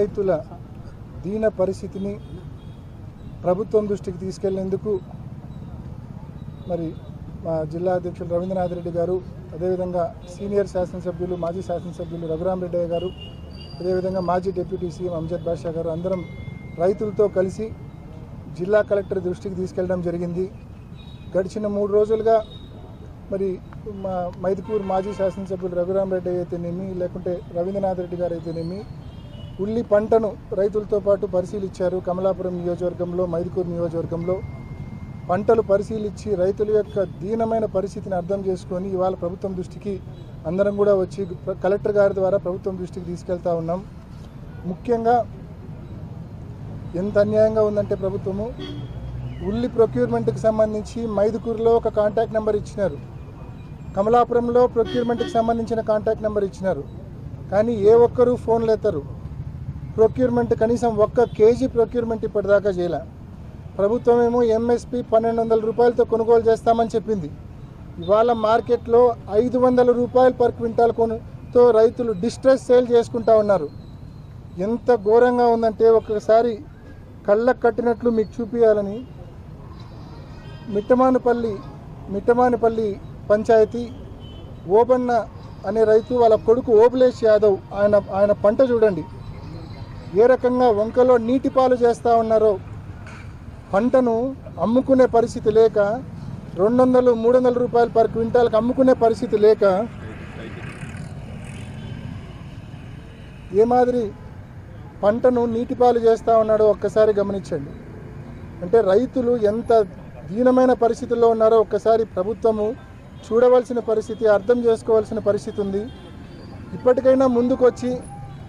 రైతుల దీన పరిస్థితిని ప్రభుత్వం దృష్టికి తీసుకెళ్ళేందుకు మరి మా జిల్లా అధ్యక్షులు రవీంద్రనాథ్ రెడ్డి గారు అదేవిధంగా సీనియర్ శాసనసభ్యులు మాజీ శాసనసభ్యులు రఘురామరెడ్డి గారు అదేవిధంగా మాజీ డిప్యూటీ సీఎం అంజద్ బాషా గారు అందరం రైతులతో కలిసి జిల్లా కలెక్టర్ దృష్టికి తీసుకెళ్ళడం జరిగింది. గడిచిన మూడు రోజులుగా మరి మా మైదుపూర్ మాజీ శాసనసభ్యులు రఘురామరెడ్డి అయితేనేమి లేకుంటే రవీంద్రనాథ్ రెడ్డి గారు అయితేనేమి ఉల్లి పంటను రైతులతో పాటు పరిశీలించారు కమలాపురం నియోజకవర్గంలో మైదుకూరు నియోజకవర్గంలో. పంటలు పరిశీలించి రైతుల యొక్క దీనమైన పరిస్థితిని అర్థం చేసుకొని ఇవాళ ప్రభుత్వం దృష్టికి అందరం కూడా వచ్చి కలెక్టర్ గారి ద్వారా ప్రభుత్వం దృష్టికి తీసుకెళ్తా ఉన్నాం. ముఖ్యంగా ఎంత అన్యాయంగా ఉందంటే ప్రభుత్వము ఉల్లి ప్రొక్యూర్మెంట్కి సంబంధించి మైదుకూరులో ఒక కాంటాక్ట్ నెంబర్ ఇచ్చినారు. కమలాపురంలో ప్రొక్యూర్మెంట్కి సంబంధించిన కాంటాక్ట్ నెంబర్ ఇచ్చినారు. కానీ ఏ ఒక్కరూ ఫోన్లు ఎత్తరు ప్రొక్యూర్మెంట్ కనీసం ఒక్క కేజీ ప్రొక్యూర్మెంట్ ఇప్పటిదాకా చేయలే. ప్రభుత్వం ఏమో ఎంఎస్పి పన్నెండు వందల రూపాయలతో కొనుగోలు చేస్తామని చెప్పింది. ఇవాళ మార్కెట్లో ఐదు వందల రూపాయలు పర్ క్వింటాల్ కొనుతో రైతులు డిస్ట్రెస్ సేల్ చేసుకుంటా ఉన్నారు. ఎంత ఘోరంగా ఉందంటే ఒక్కసారి కళ్ళకు కట్టినట్లు మీకు చూపించాలని మిట్టమానుపల్లి మిట్టమానుపల్లి పంచాయతీ ఓబన్న అనే రైతు వాళ్ళ కొడుకు ఓబులేష్ యాదవ్ ఆయన ఆయన పంట చూడండి. ఏ రకంగా వంకలో నీటి పాలు చేస్తూ ఉన్నారో పంటను అమ్ముకునే పరిస్థితి లేక రెండు వందలు మూడు వందల రూపాయలు పర్ క్వింటాల్కి అమ్ముకునే పరిస్థితి లేక ఏ మాదిరి పంటను నీటిపాలు చేస్తూ ఉన్నాడో ఒక్కసారి గమనించండి. అంటే రైతులు ఎంత దీనమైన పరిస్థితుల్లో ఉన్నారో ఒక్కసారి ప్రభుత్వము చూడవలసిన పరిస్థితి అర్థం చేసుకోవాల్సిన పరిస్థితి ఉంది. ఇప్పటికైనా ముందుకొచ్చి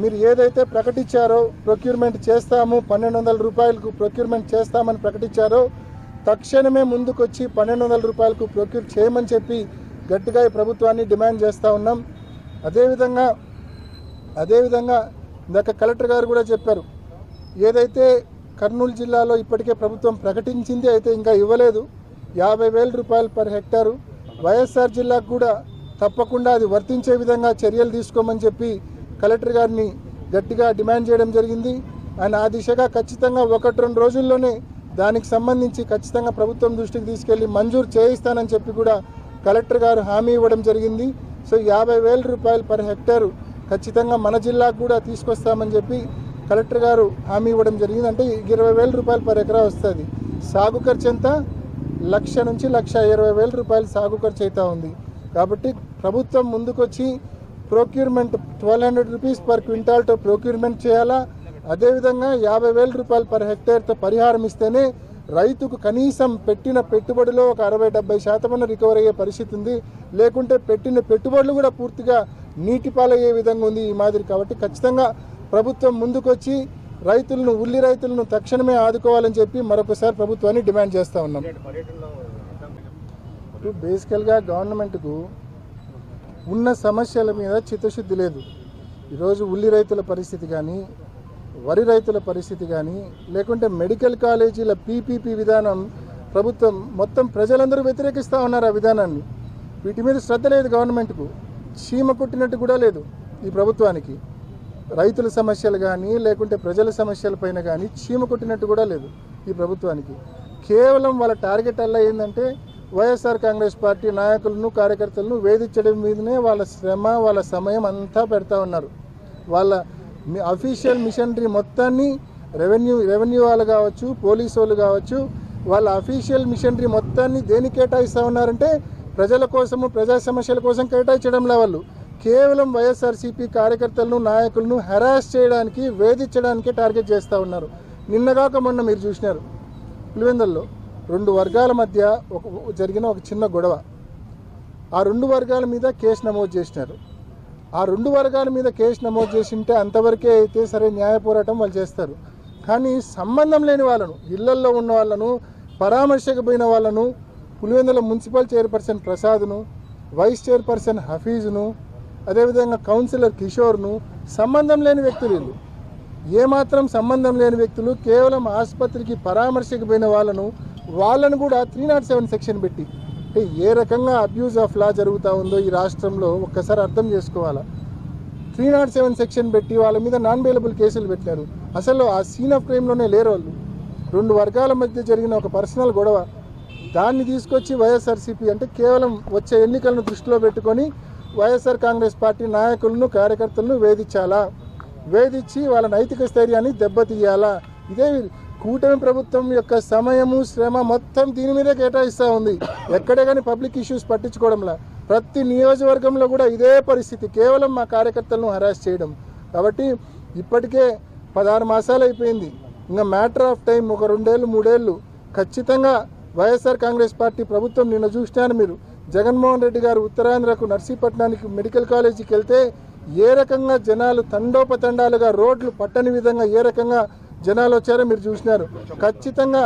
మీరు ఏదైతే ప్రకటించారో ప్రొక్యూర్మెంట్ చేస్తాము పన్నెండు వందల రూపాయలకు ప్రొక్యూర్మెంట్ చేస్తామని ప్రకటించారో తక్షణమే ముందుకొచ్చి పన్నెండు వందల రూపాయలకు ప్రొక్యూర్ చేయమని చెప్పి గట్టిగా ఈ ప్రభుత్వాన్ని డిమాండ్ చేస్తూ ఉన్నాం. అదేవిధంగా అదేవిధంగా ఇందాక కలెక్టర్ గారు కూడా చెప్పారు ఏదైతే కర్నూలు జిల్లాలో ఇప్పటికే ప్రభుత్వం ప్రకటించింది అయితే ఇంకా ఇవ్వలేదు. యాభై వేల రూపాయలు పర్ హెక్టారు. వైఎస్ఆర్ జిల్లాకు కూడా తప్పకుండా అది వర్తించే విధంగా చర్యలు తీసుకోమని చెప్పి కలెక్టర్ గారిని గట్టిగా డిమాండ్ చేయడం జరిగింది. ఆయన ఆ దిశగా ఖచ్చితంగా ఒకటి రెండు రోజుల్లోనే దానికి సంబంధించి ఖచ్చితంగా ప్రభుత్వం దృష్టికి తీసుకెళ్ళి మంజూరు చేయిస్తానని చెప్పి కూడా కలెక్టర్ గారు హామీ ఇవ్వడం జరిగింది. సో యాభై వేల రూపాయలు పర్ హెక్టారు ఖచ్చితంగా మన జిల్లాకు కూడా తీసుకొస్తామని చెప్పి కలెక్టర్ గారు హామీ ఇవ్వడం జరిగింది. అంటే ఇరవై వేల రూపాయలు పర్ ఎకరా వస్తుంది. సాగు ఖర్చు ఎంత? లక్ష నుంచి లక్ష ఇరవై వేల రూపాయలు సాగు ఖర్చు అవుతూ ఉంది. కాబట్టి ప్రభుత్వం ముందుకొచ్చి procurement twelve hundred rupees per క్వింటాల్తో procurement చేయాలా? అదేవిధంగా యాభై వేల రూపాయలు పర్ హెక్టేర్తో పరిహారం ఇస్తేనే రైతుకు కనీసం పెట్టిన పెట్టుబడిలో ఒక అరవై డెబ్బై శాతమన్న రికవర్ అయ్యే పరిస్థితి ఉంది. లేకుంటే పెట్టిన పెట్టుబడులు కూడా పూర్తిగా నీటి పాలయ్యే విధంగా ఉంది ఈ మాదిరి. కాబట్టి ఖచ్చితంగా ప్రభుత్వం ముందుకొచ్చి రైతులను ఉల్లి రైతులను తక్షణమే ఆదుకోవాలని చెప్పి మరొకసారి ప్రభుత్వాన్ని డిమాండ్ చేస్తూ ఉన్నాం. ఇప్పుడు బేసికల్గా గవర్నమెంట్కు ఉన్న సమస్యల మీద చిత్తశుద్ధి లేదు. ఈరోజు ఉల్లి రైతుల పరిస్థితి కానీ వరి రైతుల పరిస్థితి కానీ లేకుంటే మెడికల్ కాలేజీల పీపీపీ విధానం ప్రభుత్వం మొత్తం ప్రజలందరూ వ్యతిరేకిస్తూ ఉన్నారు ఆ విధానాన్ని. వీటి మీద శ్రద్ధ లేదు గవర్నమెంట్కు. చీమ కొట్టినట్టు కూడా లేదు ఈ ప్రభుత్వానికి. రైతుల సమస్యలు కానీ లేకుంటే ప్రజల సమస్యల పైన కానీ చీమ కొట్టినట్టు కూడా లేదు ఈ ప్రభుత్వానికి. కేవలం వాళ్ళ టార్గెట్ అలా ఏంటంటే వైఎస్ఆర్ కాంగ్రెస్ పార్టీ నాయకులను కార్యకర్తలను వేధించడం మీదనే వాళ్ళ శ్రమ వాళ్ళ సమయం అంతా పెడతా ఉన్నారు. వాళ్ళ అఫీషియల్ మిషనరీ మొత్తాన్ని రెవెన్యూ రెవెన్యూ వాళ్ళు కావచ్చు పోలీసు వాళ్ళు కావచ్చు వాళ్ళ అఫీషియల్ మిషనరీ మొత్తాన్ని దేని కేటాయిస్తూ ఉన్నారంటే ప్రజల కోసము ప్రజా సమస్యల కోసం కేటాయించడంలో వాళ్ళు కేవలం వైఎస్ఆర్సీపీ కార్యకర్తలను నాయకులను హెరాస్ చేయడానికి వేధించడానికి టార్గెట్ చేస్తూ ఉన్నారు. నిన్నగాక మొన్న మీరు చూసినారు. పులివెందుల్లో రెండు వర్గాల మధ్య ఒక జరిగిన ఒక చిన్న గొడవ. ఆ రెండు వర్గాల మీద కేసు నమోదు చేసినారు. ఆ రెండు వర్గాల మీద కేసు నమోదు చేసి ఉంటే అంతవరకే అయితే సరే న్యాయ పోరాటం వాళ్ళు చేస్తారు. కానీ సంబంధం లేని వాళ్ళను ఇళ్ళల్లో ఉన్న వాళ్ళను పరామర్శకపోయిన వాళ్ళను పులివెందుల మున్సిపల్ చైర్పర్సన్ ప్రసాద్ను వైస్ చైర్పర్సన్ హఫీజ్ను అదేవిధంగా కౌన్సిలర్ కిషోర్ను సంబంధం లేని వ్యక్తులు వీళ్ళు. ఏమాత్రం సంబంధం లేని వ్యక్తులు కేవలం ఆసుపత్రికి పరామర్శకు పోయిన వాళ్ళను వాళ్ళను కూడా త్రీ నాట్ సెవెన్ సెక్షన్ పెట్టి. అంటే ఏ రకంగా అబ్యూజ్ ఆఫ్ లా జరుగుతూ ఉందో ఈ రాష్ట్రంలో ఒక్కసారి అర్థం చేసుకోవాలా? త్రీ నాట్ సెవెన్ సెక్షన్ పెట్టి వాళ్ళ మీద నాన్ బెయిలబుల్ కేసులు పెట్టారు అసలు ఆ సీన్ ఆఫ్ క్రైమ్లోనే లేరు వాళ్ళు రెండు వర్గాల మధ్య జరిగిన ఒక పర్సనల్ గొడవ. దాన్ని తీసుకొచ్చి వైఎస్ఆర్సీపీ అంటే కేవలం వచ్చే ఎన్నికలను దృష్టిలో పెట్టుకొని వైఎస్ఆర్ కాంగ్రెస్ పార్టీ నాయకులను కార్యకర్తలను వేధించాలా? వేధించి వాళ్ళ నైతిక స్థైర్యాన్ని దెబ్బతీయాలా? ఇదే కూటమి ప్రభుత్వం యొక్క సమయము శ్రమ మొత్తం దీని మీదే కేటాయిస్తూ ఉంది. ఎక్కడే కానీ పబ్లిక్ ఇష్యూస్ పట్టించుకోవడంలా. ప్రతి నియోజకవర్గంలో కూడా ఇదే పరిస్థితి. కేవలం మా కార్యకర్తలను హరాస్ చేయడం. కాబట్టి ఇప్పటికే పదహారు మాసాలు అయిపోయింది. ఇంకా మ్యాటర్ ఆఫ్ టైం ఒక రెండేళ్ళు మూడేళ్ళు. ఖచ్చితంగా వైఎస్ఆర్ కాంగ్రెస్ పార్టీ ప్రభుత్వం నిన్న చూసినాను మీరు. జగన్మోహన్ రెడ్డి గారు ఉత్తరాంధ్రకు నర్సీపట్నానికి మెడికల్ కాలేజీకి వెళ్తే ఏ రకంగా జనాలు తండోపతండాలుగా రోడ్లు పట్టని విధంగా ఏ రకంగా జనాలు వచ్చారో మీరు చూసినారు. ఖచ్చితంగా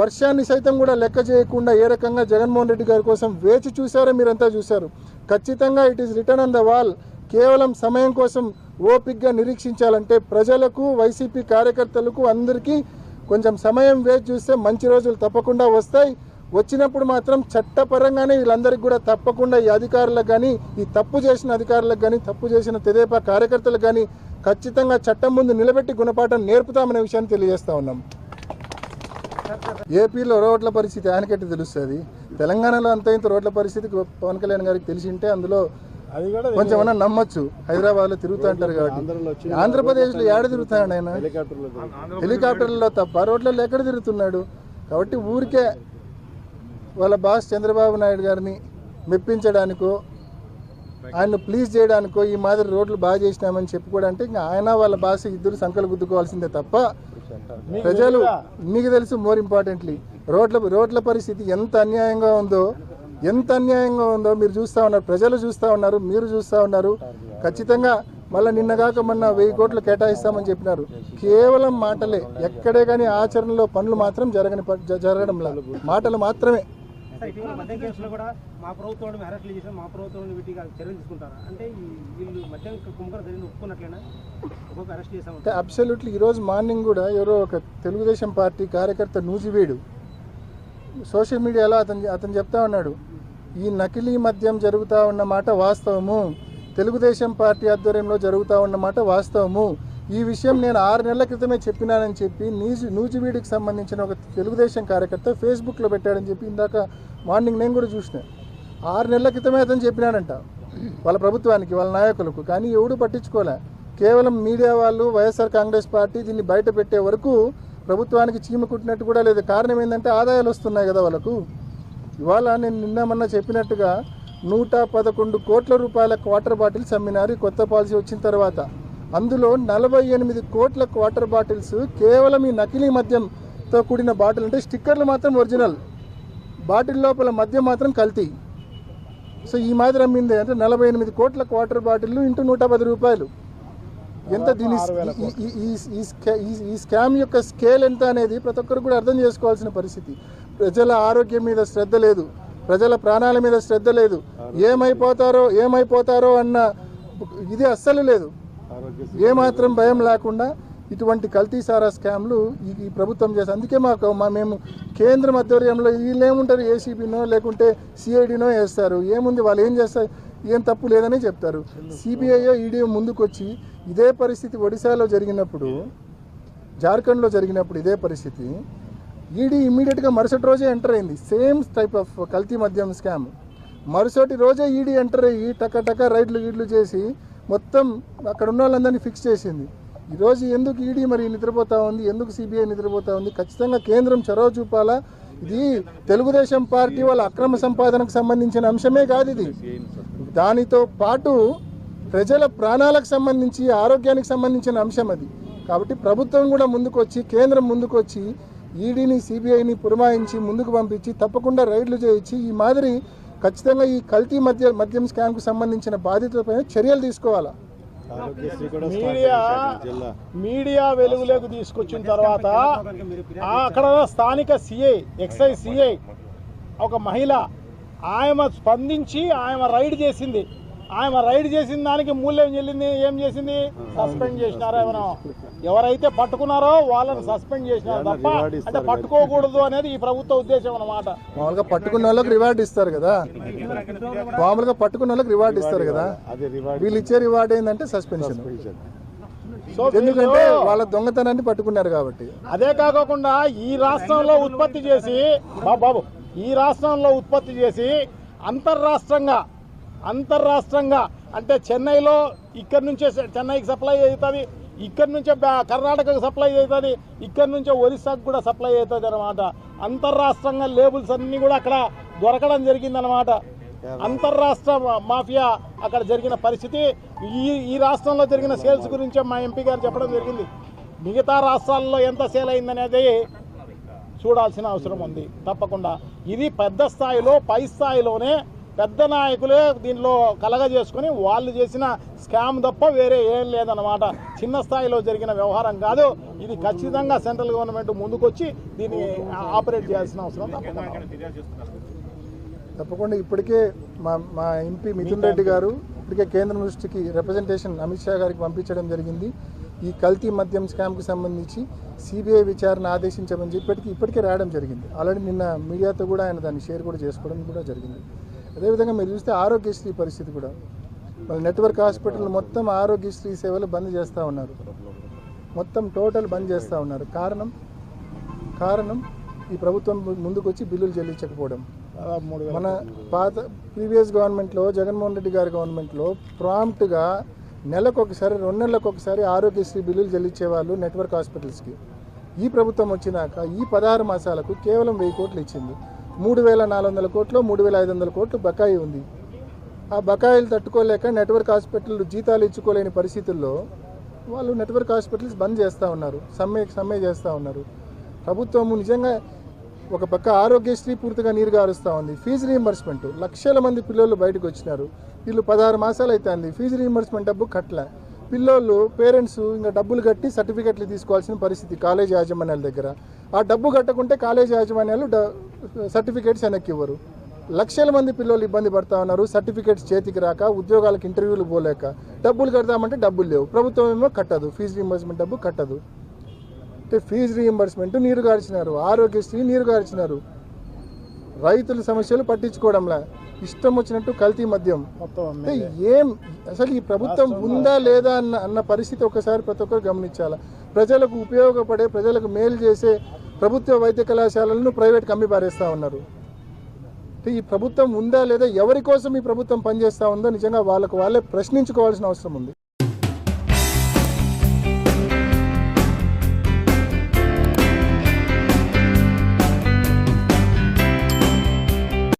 వర్షాన్ని సైతం కూడా లెక్క చేయకుండా ఏ రకంగా జగన్మోహన్ రెడ్డి గారి కోసం వేచి చూశారో మీరంతా చూశారు. ఖచ్చితంగా it is return on the wall కేవలం సమయం కోసం ఓపిక్గా నిరీక్షించాలంటే ప్రజలకు వైసీపీ కార్యకర్తలకు అందరికీ కొంచెం సమయం వేచి చూస్తే మంచి రోజులు తప్పకుండా వస్తాయి. వచ్చినప్పుడు మాత్రం చట్టపరంగానే వీళ్ళందరికీ కూడా తప్పకుండా ఈ అధికారులకు కానీ ఈ తప్పు చేసిన అధికారులకు కానీ తప్పు చేసిన తెదేపా కార్యకర్తలకు కానీ ఖచ్చితంగా చట్టం ముందు నిలబెట్టి గుణపాఠం నేర్పుతామనే విషయాన్ని తెలియజేస్తా ఉన్నాం. ఏపీలో రోడ్ల పరిస్థితి ఆయనకట్టి తెలుస్తుంది. తెలంగాణలో అంత ఇంత రోడ్ల పరిస్థితి పవన్ కళ్యాణ్ గారికి తెలిసి ఉంటే అందులో కొంచెం ఏమన్నా నమ్మొచ్చు. హైదరాబాద్లో తిరుగుతూ అంటారు కాబట్టి. ఆంధ్రలో వచ్చి ఆంధ్రప్రదేశ్లో ఏడ తిరుగుతాడు ఆయన. హెలికాప్టర్లలో తప్ప రోడ్లలో ఎక్కడ తిరుగుతున్నాడు? కాబట్టి ఊరికే వాళ్ళ బాస్ చంద్రబాబు నాయుడు గారిని మెప్పించడానికో ఆయన్ను ప్లీజ్ చేయడానికో ఈ మాదిరి రోడ్లు బాగా చేసినామని చెప్పుకోవడానికి ఇంకా ఆయన వాళ్ళ బాస్ ఇద్దరు సంకలు గుద్దుకోవాల్సిందే తప్ప ప్రజలు? మీకు తెలుసు మోర్ ఇంపార్టెంట్లీ రోడ్ల రోడ్ల పరిస్థితి ఎంత అన్యాయంగా ఉందో ఎంత అన్యాయంగా ఉందో మీరు చూస్తూ ఉన్నారు ప్రజలు చూస్తూ ఉన్నారు మీరు చూస్తూ ఉన్నారు. ఖచ్చితంగా మళ్ళీ నిన్నగాక మొన్న వెయ్యి కోట్లు కేటాయిస్తామని చెప్పినారు. కేవలం మాటలే ఎక్కడే కానీ ఆచరణలో పనులు మాత్రం జరగని జరగడం లేదు. మాటలు మాత్రమే. సార్ ఇటీవల మద్యం కేసులో కూడా మా ప్రభుత్వం అరెస్ట్లు చేసిన మా ప్రభుత్వం వీటికి చర్యలు తీసుకుంటారా? అంటే ఈ వీళ్ళు మద్యం ఒప్పుకున్నట్లేనా? ఒక్కొక్క అరెస్ట్ అంటే అబ్సల్యూట్లీ ఈరోజు మార్నింగ్ కూడా ఎవరో ఒక తెలుగుదేశం పార్టీ కార్యకర్త నూజివీడు సోషల్ మీడియాలో అతను అతను చెప్తా ఉన్నాడు. ఈ నకిలీ మద్యం జరుగుతూ ఉన్న మాట వాస్తవము. తెలుగుదేశం పార్టీ ఆధ్వర్యంలో జరుగుతూ ఉన్న మాట వాస్తవము. ఈ విషయం నేను ఆరు నెలల క్రితమే చెప్పినానని చెప్పి నూజి నూజివీడికి సంబంధించిన ఒక తెలుగుదేశం కార్యకర్త ఫేస్బుక్లో పెట్టాడని చెప్పి ఇందాక మార్నింగ్ నేను కూడా చూసిన. ఆరు నెలల క్రితమే అతను చెప్పినాడంట వాళ్ళ ప్రభుత్వానికి వాళ్ళ నాయకులకు. కానీ ఎవడు పట్టించుకోలే. కేవలం మీడియా వాళ్ళు వైఎస్ఆర్ కాంగ్రెస్ పార్టీ దీన్ని బయట పెట్టే వరకు ప్రభుత్వానికి చీమ కుట్టినట్టు కూడా లేదు. కారణం ఏంటంటే ఆదాయాలు వస్తున్నాయి కదా వాళ్ళకు. ఇవాళ నేను నిన్న మొన్న చెప్పినట్టుగా నూట పదకొండు కోట్ల రూపాయల క్వార్టర్ బాటిల్స్ అమ్మినారు కొత్త పాలసీ వచ్చిన తర్వాత. అందులో నలభై ఎనిమిది కోట్ల క్వార్టర్ బాటిల్స్ కేవలం ఈ నకిలీ మద్యంతో కూడిన బాటిల్ అంటే స్టిక్కర్లు మాత్రం ఒరిజినల్. బాటిల్ లోపల మద్యం మాత్రం కల్తీ. సో ఈ మాదిరి అమ్మింది అంటే నలభై ఎనిమిది కోట్ల క్వార్టర్ బాటిల్ ఇంటూ నూట పది రూపాయలు. ఎంత దీని ఈ- ఈ- ఈ- ఈ స్కా- ఈ- ఈ స్కామ్ యొక్క స్కేల్ ఎంత అనేది ప్రతి ఒక్కరు కూడా అర్థం చేసుకోవాల్సిన పరిస్థితి. ప్రజల ఆరోగ్యం మీద శ్రద్ధ లేదు. ప్రజల ప్రాణాల మీద శ్రద్ధ లేదు. ఏమైపోతారో ఏమైపోతారో అన్న ఇది అస్సలు లేదు. ఏమాత్రం భయం లేకుండా ఇటువంటి కల్తీ సారా స్కామ్లు ఈ ప్రభుత్వం చేస్తారు అందుకే మాకు మా మేము కేంద్రం ఆధ్వర్యంలో వీళ్ళు ఏముంటారు? ఏసీబీనో లేకుంటే సిఐడినో వేస్తారు. ఏముంది? వాళ్ళు ఏం చేస్తారు ఏం తప్పు లేదని చెప్తారు. సిబిఐయో ఈడీ ముందుకొచ్చి ఇదే పరిస్థితి ఒడిశాలో జరిగినప్పుడు జార్ఖండ్లో జరిగినప్పుడు ఇదే పరిస్థితి. ఈడీ ఇమ్మీడియట్గా మరుసటి రోజే ఎంటర్ అయింది. సేమ్ టైప్ ఆఫ్ కల్తీ మద్యం స్కామ్. మరుసటి రోజే ఈడీ ఎంటర్ అయ్యి టక టక రైడ్లు ఈడ్లు చేసి మొత్తం అక్కడ ఉన్న వాళ్ళందరినీ ఫిక్స్ చేసింది ఈరోజు ఎందుకు ఈడీ మరి నిద్రపోతా ఉంది? ఎందుకు సిబిఐ నిద్రపోతా ఉంది? ఖచ్చితంగా కేంద్రం చొరవ చూపాలా? ఇది తెలుగుదేశం పార్టీ వాళ్ళ అక్రమ సంపాదనకు సంబంధించిన అంశమే కాదు ఇది. దానితో పాటు ప్రజల ప్రాణాలకు సంబంధించి ఆరోగ్యానికి సంబంధించిన అంశం అది. కాబట్టి ప్రభుత్వం కూడా ముందుకు వచ్చి కేంద్రం ముందుకొచ్చి ఈడీని సిబిఐని పురమాయించి ముందుకు పంపించి తప్పకుండా రైడ్లు చేయించి ఈ మాదిరి ఖచ్చితంగా ఈ కల్తీ మద్య మద్యం స్కామ్కు సంబంధించిన బాధితులపై చర్యలు తీసుకోవాలా? మీడియా మీడియా వెలుగులోకి తీసుకొచ్చిన తర్వాత ఆ అక్కడ స్థానిక సిఐ ఎక్సైజ్ సిఐ ఒక మహిళ ఆమె స్పందించి ఆమె రైడ్ చేసింది. ఆమె రైడ్ చేసిన దానికి మూల్యం చెల్లింది ఏం చేసింది? సస్పెండ్ చేసినారు ఏమైనా ఎవరైతే పట్టుకున్నారో వాళ్ళని సస్పెండ్ చేసినారు తప్ప అంటే పట్టుకోకూడదు అనేది ఈ ప్రభుత్వ ఉద్దేశం అన్నమాట. మామూలుగా పట్టుకున్న వాళ్ళకి రివార్డ్ ఇస్తారు కదా. మామూలుగా పట్టుకున్న వాళ్ళకి రివార్డ్ ఇస్తారు కదా. అది రివార్డ్. వీళ్ళు ఇచ్చే రివార్డ్ ఏంటంటే సస్పెన్షన్. సో ఎందుకంటే వీళ్ళు- దొంగతనాన్ని పట్టుకున్నారు కాబట్టి. అదే కాకుండా ఈ రాష్ట్రంలో ఉత్పత్తి చేసి బాబు బాబు ఈ రాష్ట్రంలో ఉత్పత్తి చేసి అంతర్రాష్ట్రంగా అంతర్రాష్ట్రంగా అంటే చెన్నైలో ఇక్కడి నుంచే చెన్నైకి సప్లై అవుతుంది ఇక్కడి నుంచే బ్యా- కర్ణాటకకు సప్లై అవుతుంది ఇక్కడి నుంచే ఒరిస్సాకు కూడా సప్లై అవుతుంది అనమాట అంతర్రాష్ట్రంగా లేబుల్స్ అన్నీ కూడా అక్కడ దొరకడం జరిగిందనమాట అంతర్రాష్ట్ర మాఫియా అక్కడ జరిగిన పరిస్థితి ఈ ఈ రాష్ట్రంలో జరిగిన సేల్స్ గురించే మా ఎంపీ గారు చెప్పడం జరిగింది. మిగతా రాష్ట్రాల్లో ఎంత సేల్ అయిందనేది చూడాల్సిన అవసరం ఉంది తప్పకుండా. ఇది పెద్ద స్థాయిలో పై స్థాయిలోనే పెద్ద నాయకులే దీనిలో కలగజేసుకొని వాళ్ళు చేసిన స్కామ్ తప్ప వేరే ఏం లేదన్నమాట. చిన్న స్థాయిలో జరిగిన వ్యవహారం కాదు. ఇది ఖచ్చితంగా సెంట్రల్ గవర్నమెంట్ ముందుకొచ్చి దీన్ని ఆపరేట్ చేయాల్సిన అవసరం తప్పకుండా ఇప్పటికే మా మా ఎంపీ మిథున్ రెడ్డి గారు ఇప్పటికే కేంద్రం దృష్టికి రిప్రజెంటేషన్ అమిత్ షా గారికి పంపించడం జరిగింది. ఈ కల్తీ మద్యం స్కామ్కి సంబంధించి సిబిఐ విచారణ ఆదేశించమని చెప్పి ఇప్పటికీ ఇప్పటికే రావడం జరిగింది. ఆల్రెడీ నిన్న మీడియాతో కూడా ఆయన దాన్ని షేర్ కూడా చేసుకోవడం కూడా జరిగింది. అదేవిధంగా మీరు చూస్తే ఆరోగ్యశ్రీ పరిస్థితి కూడా. వాళ్ళ నెట్వర్క్ హాస్పిటల్ మొత్తం ఆరోగ్యశ్రీ సేవలు బంద్ చేస్తూ ఉన్నారు. మొత్తం టోటల్ బంద్ చేస్తూ ఉన్నారు. కారణం కారణం ఈ ప్రభుత్వం ముందుకొచ్చి బిల్లులు చెల్లించకపోవడం. మన పాత ప్రీవియస్ గవర్నమెంట్లో జగన్మోహన్ రెడ్డి గారి గవర్నమెంట్లో ప్రాంప్ట్గా నెలకు ఒకసారి రెండు నెలలకు ఒకసారి ఆరోగ్యశ్రీ బిల్లులు చెల్లించేవాళ్ళు నెట్వర్క్ హాస్పిటల్స్కి. ఈ ప్రభుత్వం వచ్చినాక ఈ పదహారు మాసాలకు కేవలం వెయ్యి కోట్లు ఇచ్చింది. మూడు వేల నాలుగు వందల కోట్లు మూడు వేల ఐదు వందల కోట్లు బకాయి ఉంది. ఆ బకాయిలు తట్టుకోలేక నెట్వర్క్ హాస్పిటల్ జీతాలు ఇచ్చుకోలేని పరిస్థితుల్లో వాళ్ళు నెట్వర్క్ హాస్పిటల్స్ బంద్ చేస్తూ ఉన్నారు సమ్మె సమ్మె చేస్తూ ఉన్నారు. ప్రభుత్వము నిజంగా ఒక పక్క ఆరోగ్యశ్రీ పూర్తిగా నీరు గారుస్తూ ఉంది. ఫీజు రీయింబర్స్మెంట్ లక్షల మంది పిల్లలు బయటకు వచ్చినారు. వీళ్ళు పదహారు మాసాలు అవుతుంది ఫీజు రీయింబర్స్మెంట్ డబ్బు కట్టలే. పిల్లోళ్ళు పేరెంట్స్ ఇంకా డబ్బులు కట్టి సర్టిఫికెట్లు తీసుకోవాల్సిన పరిస్థితి కాలేజ్ యాజమాన్యాల దగ్గర. ఆ డబ్బు కట్టకుంటే కాలేజ్ యాజమాన్యాలు డ- సర్టిఫికేట్స్ వెనక్కి ఇవ్వరు. లక్షల మంది పిల్లలు ఇబ్బంది పడతా ఉన్నారు సర్టిఫికేట్స్ చేతికి రాక ఉద్యోగాలకు ఇంటర్వ్యూలు పోలేక. డబ్బులు కడతామంటే డబ్బులు లేవు. ప్రభుత్వం ఏమో కట్టదు ఫీజు రీఎంబర్స్మెంట్ డబ్బు కట్టదు. అంటే ఫీజు రీఎంబర్స్మెంట్ నీరు గార్చినారు ఆరోగ్యశ్రీ నీరు గార్చినారు. రైతుల సమస్యలు పట్టించుకోవడంలా. ఇష్టం వచ్చినట్టు కల్తీ మద్యం. ఏం అసలు ఈ ప్రభుత్వం ఉందా లేదా అన్న అన్న పరిస్థితి ఒకసారి ప్రతి ఒక్కరు గమనించాలా. ప్రజలకు ఉపయోగపడే ప్రజలకు మేలు చేసే ప్రభుత్వ వైద్య కళాశాలలను ప్రైవేట్కి అమ్మి పారేస్తూ ఉన్నారు. అంటే ఈ ప్రభుత్వం ఉందా లేదా ఎవరి కోసం ఈ ప్రభుత్వం పనిచేస్తూ ఉందో నిజంగా వాళ్ళకు వాళ్ళే ప్రశ్నించుకోవాల్సిన అవసరం ఉంది.